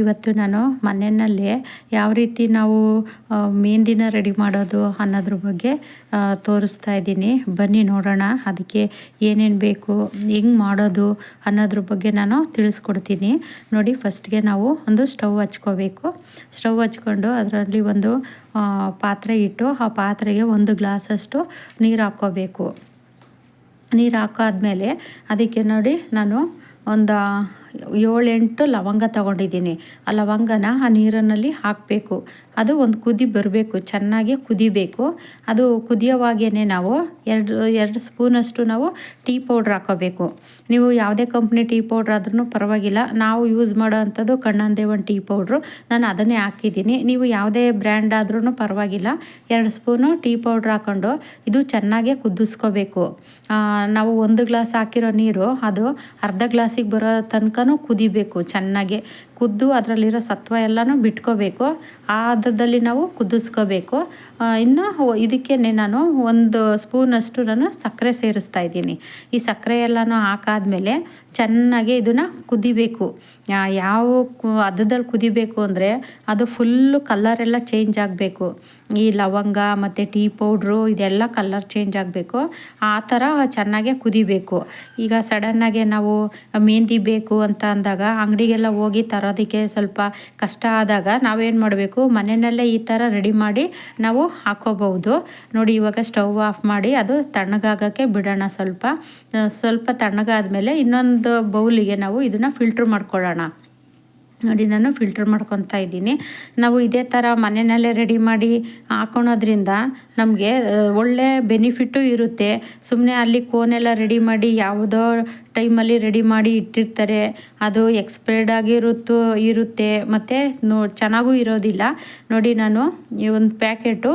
ಇವತ್ತು ನಾನು ಮನೆಯಲ್ಲೇ ಯಾವ ರೀತಿ ನಾವು ಮೇಂದಿನ ರೆಡಿ ಮಾಡೋದು ಅನ್ನೋದ್ರ ಬಗ್ಗೆ ತೋರಿಸ್ತಾ ಇದ್ದೀನಿ. ಬನ್ನಿ ನೋಡೋಣ ಅದಕ್ಕೆ ಏನೇನು ಬೇಕು, ಹೆಂಗೆ ಮಾಡೋದು ಅನ್ನೋದ್ರ ಬಗ್ಗೆ ನಾನು ತಿಳಿಸ್ಕೊಡ್ತೀನಿ. ನೋಡಿ, ಫಸ್ಟ್ಗೆ ನಾವು ಒಂದು ಸ್ಟವ್ ಹಚ್ಕೋಬೇಕು. ಸ್ಟವ್ ಹಚ್ಕೊಂಡು ಅದರಲ್ಲಿ ಒಂದು ಪಾತ್ರೆ ಇಟ್ಟು ಆ ಪಾತ್ರೆಗೆ ಒಂದು ಗ್ಲಾಸಷ್ಟು ನೀರು ಹಾಕ್ಕೋಬೇಕು. ನೀರು ಹಾಕಾದ್ಮೇಲೆ ಅದಕ್ಕೆ ನೋಡಿ ನಾನು ಒಂದು ಏಳೆಂಟು ಲವಂಗ ತಗೊಂಡಿದ್ದೀನಿ. ಆ ಲವಂಗನ ಆ ನೀರಿನಲ್ಲಿ ಹಾಕಬೇಕು. ಅದು ಒಂದು ಕುದಿ ಬರಬೇಕು, ಚೆನ್ನಾಗಿ ಕುದಿಬೇಕು. ಅದು ಕುದಿಯೋವಾಗೇ ನಾವು ಎರಡು ಎರಡು ಸ್ಪೂನಷ್ಟು ನಾವು ಟೀ ಪೌಡ್ರ್ ಹಾಕೋಬೇಕು. ನೀವು ಯಾವುದೇ ಕಂಪ್ನಿ ಟೀ ಪೌಡ್ರ್ ಆದ್ರೂ ಪರವಾಗಿಲ್ಲ. ನಾವು ಯೂಸ್ ಮಾಡೋ ಅಂಥದ್ದು ಕಣ್ಣಂದೇವನ್ ಟೀ ಪೌಡ್ರು. ನಾನು ಅದನ್ನೇ ಹಾಕಿದ್ದೀನಿ. ನೀವು ಯಾವುದೇ ಬ್ರ್ಯಾಂಡ್ ಆದ್ರೂ ಪರವಾಗಿಲ್ಲ. ಎರಡು ಸ್ಪೂನು ಟೀ ಪೌಡ್ರ್ ಹಾಕ್ಕೊಂಡು ಇದು ಚೆನ್ನಾಗೇ ಕುದಿಸ್ಕೋಬೇಕು. ನಾವು ಒಂದು ಗ್ಲಾಸ್ ಹಾಕಿರೋ ನೀರು ಅದು ಅರ್ಧ ಗ್ಲಾಸಿಗೆ ಬರೋ ತನಕ ಕುದಿಬೇಕು ಚೆನ್ನಾಗಿ ಕುದ್ದು ಅದರಲ್ಲಿರೋ ಸತ್ವ ಎಲ್ಲನೂ ಬಿಟ್ಕೋಬೇಕು. ಆ ನಾವು ಕುದಿಸ್ಕೋಬೇಕು. ಇನ್ನು ಇದಕ್ಕೆ ನಾನು ಒಂದು ಸ್ಪೂನಷ್ಟು ನಾನು ಸಕ್ಕರೆ ಸೇರಿಸ್ತಾ ಇದ್ದೀನಿ. ಈ ಸಕ್ಕರೆ ಎಲ್ಲನೂ ಹಾಕಾದ್ಮೇಲೆ ಚೆನ್ನಾಗಿ ಇದನ್ನು ಕುದಿಬೇಕು. ಯಾವ ಕು ಹದದಲ್ಲಿ ಕುದಿಬೇಕು ಅಂದರೆ ಅದು ಫುಲ್ಲು ಕಲ್ಲರೆಲ್ಲ ಚೇಂಜ್ ಆಗಬೇಕು. ಈ ಲವಂಗ ಮತ್ತು ಟೀ ಪೌಡ್ರು ಇದೆಲ್ಲ ಕಲ್ಲರ್ ಚೇಂಜ್ ಆಗಬೇಕು. ಆ ಥರ ಚೆನ್ನಾಗೆ ಕುದಿಬೇಕು. ಈಗ ಸಡನ್ನಾಗೆ ನಾವು ಮೆಹಂದಿ ಬೇಕು ಅಂತ ಅಂದಾಗ ಅಂಗಡಿಗೆಲ್ಲ ಹೋಗಿ ತರೋದಕ್ಕೆ ಸ್ವಲ್ಪ ಕಷ್ಟ ಆದಾಗ ನಾವೇನು ಮಾಡಬೇಕು? ಮನೆಯಲ್ಲೇ ಈ ಥರ ರೆಡಿ ಮಾಡಿ ನಾವು ಹಾಕೋಬಹುದು ನೋಡಿ, ಇವಾಗ ಸ್ಟವ್ ಆಫ್ ಮಾಡಿ ಅದು ತಣ್ಣಗಾಗೋಕ್ಕೆ ಬಿಡೋಣ ಸ್ವಲ್ಪ. ಸ್ವಲ್ಪ ತಣ್ಣಗಾದ್ಮೇಲೆ ಇನ್ನೊಂದು ಬೌಲಿಗೆ ನಾವು ಇದನ್ನು ಫಿಲ್ಟ್ರ್ ಮಾಡ್ಕೊಳ್ಳೋಣ. ನೋಡಿ, ನಾನು ಫಿಲ್ಟರ್ ಮಾಡ್ಕೊತಾ ಇದ್ದೀನಿ. ನಾವು ಇದೇ ಥರ ಮನೆಯಲ್ಲೇ ರೆಡಿ ಮಾಡಿ ಹಾಕೊಳೋದ್ರಿಂದ ನಮಗೆ ಒಳ್ಳೆ ಬೆನಿಫಿಟ್ಟು ಇರುತ್ತೆ. ಸುಮ್ಮನೆ ಅಲ್ಲಿ ಕೋನೆಲ್ಲ ರೆಡಿ ಮಾಡಿ ಯಾವುದೋ ಟೈಮಲ್ಲಿ ರೆಡಿ ಮಾಡಿ ಇಟ್ಟಿರ್ತಾರೆ. ಅದು ಎಕ್ಸ್ಪೈರ್ಡ್ ಆಗಿರುತ್ತೋ ಇರುತ್ತೆ ಮತ್ತು ನೋ, ಚೆನ್ನಾಗೂ ಇರೋದಿಲ್ಲ. ನೋಡಿ ನಾನು ಈ ಒಂದು ಪ್ಯಾಕೆಟು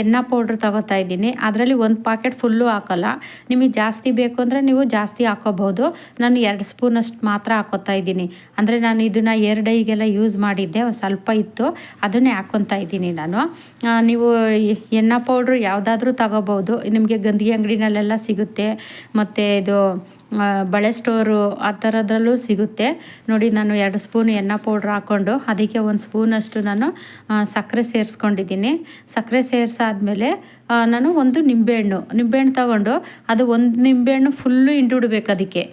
ಎಣ್ಣೆ ಪೌಡ್ರ್ ತಗೋತಾ ಇದ್ದೀನಿ. ಅದರಲ್ಲಿ ಒಂದು ಪಾಕೆಟ್ ಫುಲ್ಲು ಹಾಕೋಲ್ಲ. ನಿಮಗೆ ಜಾಸ್ತಿ ಬೇಕು ಅಂದರೆ ನೀವು ಜಾಸ್ತಿ ಹಾಕೋಬಹುದು. ನಾನು ಎರಡು ಸ್ಪೂನಷ್ಟು ಮಾತ್ರ ಹಾಕೋತಾ ಇದ್ದೀನಿ. ಅಂದರೆ ನಾನು ಇದನ್ನು ಎರಡೈಗೆಲ್ಲ ಡೈಗೆಲ್ಲ ಯೂಸ್ ಮಾಡಿದ್ದೆ, ಒಂದು ಸ್ವಲ್ಪ ಇತ್ತು. ಅದನ್ನೇ ಹಾಕ್ಕೊತಾ ಇದ್ದೀನಿ ನಾನು. ನೀವು ಎಣ್ಣೆ ಪೌಡ್ರ್ ಯಾವುದಾದ್ರೂ ತಗೋಬೋದು ನಿಮಗೆ ಗಂದಿಗೆ ಅಂಗಡಿನಲ್ಲೆಲ್ಲ ಸಿಗುತ್ತೆ. ಮತ್ತು ಇದು ಬಳೆ ಸ್ಟೋರು ಆ ಥರದ್ರಲ್ಲೂ ಸಿಗುತ್ತೆ. ನೋಡಿ, ನಾನು ಎರಡು ಸ್ಪೂನ್ ಎಣ್ಣೆ ಪೌಡ್ರ್ ಹಾಕ್ಕೊಂಡು ಅದಕ್ಕೆ ಒಂದು ಸ್ಪೂನಷ್ಟು ನಾನು ಸಕ್ಕರೆ ಸೇರಿಸ್ಕೊಂಡಿದ್ದೀನಿ. ಸಕ್ಕರೆ ಸೇರಿಸಾದ್ಮೇಲೆ ನಾನು ಒಂದು ನಿಂಬೆಹಣ್ಣು. ನಿಂಬೆಹಣ್ಣು ತಗೊಂಡು ಅದು ಒಂದು ನಿಂಬೆಹಣ್ಣು ಫುಲ್ಲು ಹಿಂಡಿಡ್ಬೇಕು ಅದಕ್ಕೆ.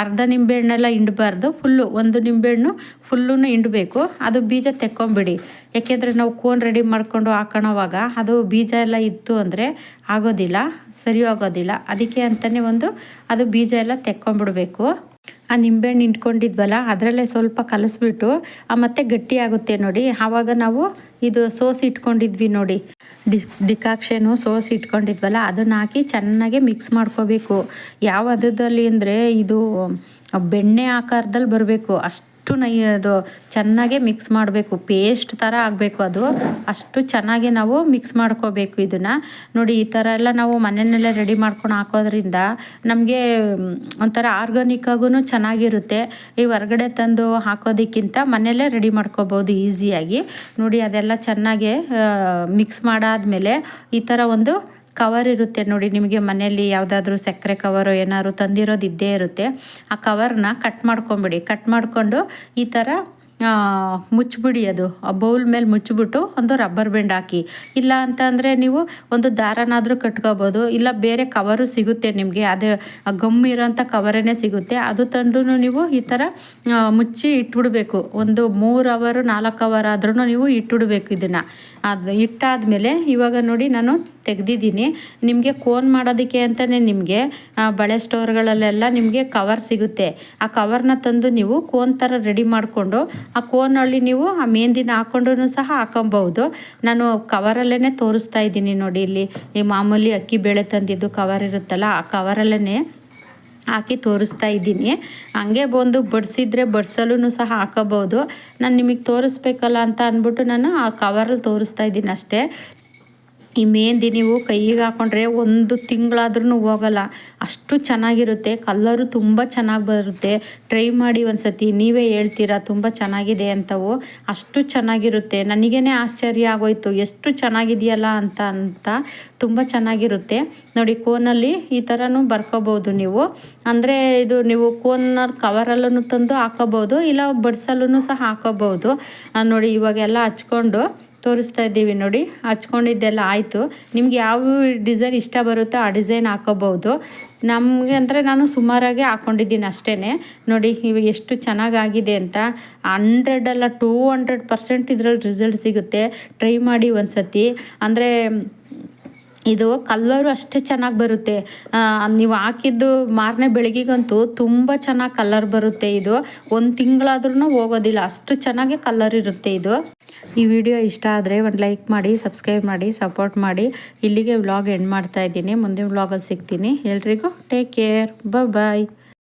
ಅರ್ಧ ನಿಂಬೆಹಣ್ಣೆಲ್ಲ ಹಿಂಡಬಾರ್ದು ಫುಲ್ಲು ಒಂದು ನಿಂಬೆಹಣ್ಣು ಫುಲ್ಲು ಹಿಂಡಬೇಕು. ಅದು ಬೀಜ ತೆಕ್ಕೊಂಬಿಡಿ. ಯಾಕೆಂದರೆ ನಾವು ಕೋನ್ ರೆಡಿ ಮಾಡ್ಕೊಂಡು ಹಾಕೋಣವಾಗ ಅದು ಬೀಜ ಎಲ್ಲ ಇತ್ತು ಅಂದರೆ ಆಗೋದಿಲ್ಲ ಸರಿ ಆಗೋದಿಲ್ಲ ಅದಕ್ಕೆ ಅಂತಲೇ ಒಂದು ಅದು ಬೀಜ ಎಲ್ಲ ತೆಕ್ಕೊಂಬಿಡ್ಬೇಕು. ಆ ನಿಂಬೆಹಣ್ಣು ಇಟ್ಕೊಂಡಿದ್ವಲ್ಲ ಅದರಲ್ಲೇ ಸ್ವಲ್ಪ ಕಲಸ್ಬಿಟ್ಟು ಮತ್ತೆ ಗಟ್ಟಿ ಆಗುತ್ತೆ ನೋಡಿ. ಆವಾಗ ನಾವು ಇದು ಸೋಸ್ ಇಟ್ಕೊಂಡಿದ್ವಿ ನೋಡಿ. ಡಿಸ್ ಡಿಕಾಕ್ಷನು ಸೋಸ್ ಇಟ್ಕೊಂಡಿದ್ವಲ್ಲ, ಅದನ್ನು ಹಾಕಿ ಚೆನ್ನಾಗಿ ಮಿಕ್ಸ್ ಮಾಡ್ಕೋಬೇಕು. ಯಾವ ಅದರಲ್ಲಿ ಅಂದರೆ ಇದು ಬೆಣ್ಣೆ ಆಕಾರದಲ್ಲಿ ಬರಬೇಕು. ಅಷ್ಟು ಅಷ್ಟು ನೈ ಅದು ಚೆನ್ನಾಗೆ ಮಿಕ್ಸ್ ಮಾಡಬೇಕು. ಪೇಸ್ಟ್ ಥರ ಆಗಬೇಕು ಅದು. ಅಷ್ಟು ಚೆನ್ನಾಗಿ ನಾವು ಮಿಕ್ಸ್ ಮಾಡ್ಕೋಬೇಕು ಇದನ್ನು. ನೋಡಿ, ಈ ಥರ ಎಲ್ಲ ನಾವು ಮನೆಯಲ್ಲೇ ರೆಡಿ ಮಾಡ್ಕೊಂಡು ಹಾಕೋದ್ರಿಂದ ನಮಗೆ ಒಂಥರ ಆರ್ಗಾನಿಕ್ ಆಗೂ ಚೆನ್ನಾಗಿರುತ್ತೆ. ಈ ಹೊರಗಡೆ ತಂದು ಹಾಕೋದಕ್ಕಿಂತ ಮನೆಯಲ್ಲೇ ರೆಡಿ ಮಾಡ್ಕೋಬೋದು ಈಸಿಯಾಗಿ ನೋಡಿ, ಅದೆಲ್ಲ ಚೆನ್ನಾಗೆ ಮಿಕ್ಸ್ ಮಾಡಾದಮೇಲೆ ಈ ಥರ ಒಂದು ಕವರ್ ಇರುತ್ತೆ ನೋಡಿ, ನಿಮಗೆ ಮನೆಯಲ್ಲಿ ಯಾವುದಾದ್ರೂ ಸಕ್ಕರೆ ಕವರು ಏನಾದ್ರು ತಂದಿರೋದು ಇದ್ದೇ ಇರುತ್ತೆ. ಆ ಕವರ್ನ ಕಟ್ ಮಾಡ್ಕೊಂಬಿಡಿ. ಕಟ್ ಮಾಡಿಕೊಂಡು ಈ ಥರ ಮುಚ್ಚಿಬಿಡಿ ಅದು. ಆ ಬೌಲ್ ಮೇಲೆ ಮುಚ್ಚಿಬಿಟ್ಟು ಒಂದು ರಬ್ಬರ್ ಬೆಂಡ್ ಹಾಕಿ. ಇಲ್ಲ ಅಂತ ಅಂದರೆ ನೀವು ಒಂದು ದಾರನಾದರೂ ಕಟ್ಕೋಬೋದು. ಇಲ್ಲ ಬೇರೆ ಕವರು ಸಿಗುತ್ತೆ ನಿಮಗೆ. ಅದು ಗಮ್ ಇರೋಂಥ ಕವರೇ ಸಿಗುತ್ತೆ. ಅದು ತಂದು ನೀವು ಈ ಥರ ಮುಚ್ಚಿ ಇಟ್ಬಿಡಬೇಕು. ಒಂದು ಮೂರು ಅವರು ನಾಲ್ಕು ಅವರ್ ಆದ್ರೂ ನೀವು ಇಟ್ಬಿಡ್ಬೇಕು ಇದನ್ನು. ಅದು ಇಟ್ಟಾದಮೇಲೆ ಇವಾಗ ನೋಡಿ ನಾನು ತೆಗ್ದಿದ್ದೀನಿ. ನಿಮಗೆ ಕೋನ್ ಮಾಡೋದಕ್ಕೆ ಅಂತಲೇ ನಿಮಗೆ ಬಳೆ ಸ್ಟೋರ್ಗಳಲ್ಲೆಲ್ಲ ನಿಮಗೆ ಕವರ್ ಸಿಗುತ್ತೆ. ಆ ಕವರ್ನ ತಂದು ನೀವು ಕೋನ್ ಥರ ರೆಡಿ ಮಾಡಿಕೊಂಡು, ಆ ಕೋನಲ್ಲಿ ನೀವು ಆ ಮೆಹಂದಿನ ಹಾಕ್ಕೊಂಡು ಸಹ ಹಾಕೊಬಹುದು ನಾನು ಕವರಲ್ಲೇ ತೋರಿಸ್ತಾ ಇದ್ದೀನಿ ನೋಡಿ ಇಲ್ಲಿ. ಈ ಮಾಮೂಲಿ ಅಕ್ಕಿ ಬೇಳೆ ತಂದಿದ್ದು ಕವರ್ ಇರುತ್ತಲ್ಲ, ಆ ಕವರಲ್ಲೇ ಹಾಕಿ ತೋರಿಸ್ತಾ ಇದ್ದೀನಿ. ಹಂಗೆ ಬಂದು ಬಡಿಸಿದ್ರೆ ಬಡಿಸಲು ಸಹ ಹಾಕೋಬೋದು. ನಾನು ನಿಮಗೆ ತೋರಿಸ್ಬೇಕಲ್ಲ ಅಂತ ಅಂದ್ಬಿಟ್ಟು ನಾನು ಆ ಕವರಲ್ಲಿ ತೋರಿಸ್ತಾ ಇದ್ದೀನಿ ಅಷ್ಟೇ. ಈ ಮೆಹಂದಿ ನೀವು ಕೈಗೆ ಹಾಕೊಂಡ್ರೆ ಒಂದು ತಿಂಗಳಾದ್ರೂ ಹೋಗಲ್ಲ. ಅಷ್ಟು ಚೆನ್ನಾಗಿರುತ್ತೆ. ಕಲ್ಲರು ತುಂಬ ಚೆನ್ನಾಗಿ ಬರುತ್ತೆ. ಟ್ರೈ ಮಾಡಿ ಒಂದ್ಸತಿ. ನೀವೇ ಹೇಳ್ತೀರಾ, ತುಂಬ ಚೆನ್ನಾಗಿದೆ ಅಂತವು. ಅಷ್ಟು ಚೆನ್ನಾಗಿರುತ್ತೆ. ನನಗೇ ಆಶ್ಚರ್ಯ ಆಗೋಯ್ತು. ಎಷ್ಟು ಚೆನ್ನಾಗಿದೆಯಲ್ಲ ಅಂತ ಅಂತ ತುಂಬ ಚೆನ್ನಾಗಿರುತ್ತೆ. ನೋಡಿ, ಕೋನಲ್ಲಿ ಈ ಥರನೂ ಬರ್ಕೋಬೋದು ನೀವು. ಅಂದರೆ ಇದು ನೀವು ಕೋನ ಕವರಲ್ಲೂ ತಂದು ಹಾಕೋಬೋದು ಇಲ್ಲ ಬಡ್ಸಲ್ಲೂ ಸಹ ಹಾಕೋಬೋದು ನೋಡಿ, ಇವಾಗೆಲ್ಲ ಹಚ್ಕೊಂಡು ತೋರಿಸ್ತಾ ಇದ್ದೀವಿ ನೋಡಿ. ಹಚ್ಕೊಂಡಿದ್ದೆಲ್ಲ ಆಯಿತು. ನಿಮ್ಗೆ ಯಾವ ಡಿಸೈನ್ ಇಷ್ಟ ಬರುತ್ತೋ ಆ ಡಿಸೈನ್ ಹಾಕೋಬೋದು ನಮಗೆ ಅಂದರೆ ನಾನು ಸುಮಾರಾಗಿ ಹಾಕ್ಕೊಂಡಿದ್ದೀನಿ ಅಷ್ಟೇ ನೋಡಿ, ಇವಾಗ ಎಷ್ಟು ಚೆನ್ನಾಗಾಗಿದೆ ಅಂತ. ಹಂಡ್ರೆಡ್ ಅಲ್ಲ, ಟೂ ಹಂಡ್ರೆಡ್ ಪರ್ಸೆಂಟ್ ಇದ್ರಲ್ಲಿ ರಿಸಲ್ಟ್ ಸಿಗುತ್ತೆ. ಟ್ರೈ ಮಾಡಿ ಒಂದು ಸತಿ ಅಂದರೆ, ಇದು ಕಲ್ಲರು ಅಷ್ಟೇ ಚೆನ್ನಾಗಿ ಬರುತ್ತೆ. ನೀವು ಹಾಕಿದ್ದು ಮಾರನೇ ಬೆಳಗ್ಗೆಗಂತೂ ತುಂಬ ಚೆನ್ನಾಗಿ ಕಲ್ಲರ್ ಬರುತ್ತೆ ಇದು. ಒಂದು ತಿಂಗಳಾದ್ರೂ ಹೋಗೋದಿಲ್ಲ. ಅಷ್ಟು ಚೆನ್ನಾಗಿ ಕಲ್ಲರ್ ಇರುತ್ತೆ ಇದು. ಈ ವಿಡಿಯೋ ಇಷ್ಟ ಆದರೆ ಒಂದು ಲೈಕ್ ಮಾಡಿ, ಸಬ್ಸ್ಕ್ರೈಬ್ ಮಾಡಿ, ಸಪೋರ್ಟ್ ಮಾಡಿ. ಇಲ್ಲಿಗೆ ವ್ಲಾಗ್ ಎಂಡ್ ಮಾಡ್ತಾ ಇದ್ದೀನಿ. ಮುಂದಿನ ವ್ಲಾಗಲ್ಲಿ ಸಿಗ್ತೀನಿ. ಎಲ್ರಿಗೂ ಟೇಕ್ ಕೇರ್ ಬಾಯ್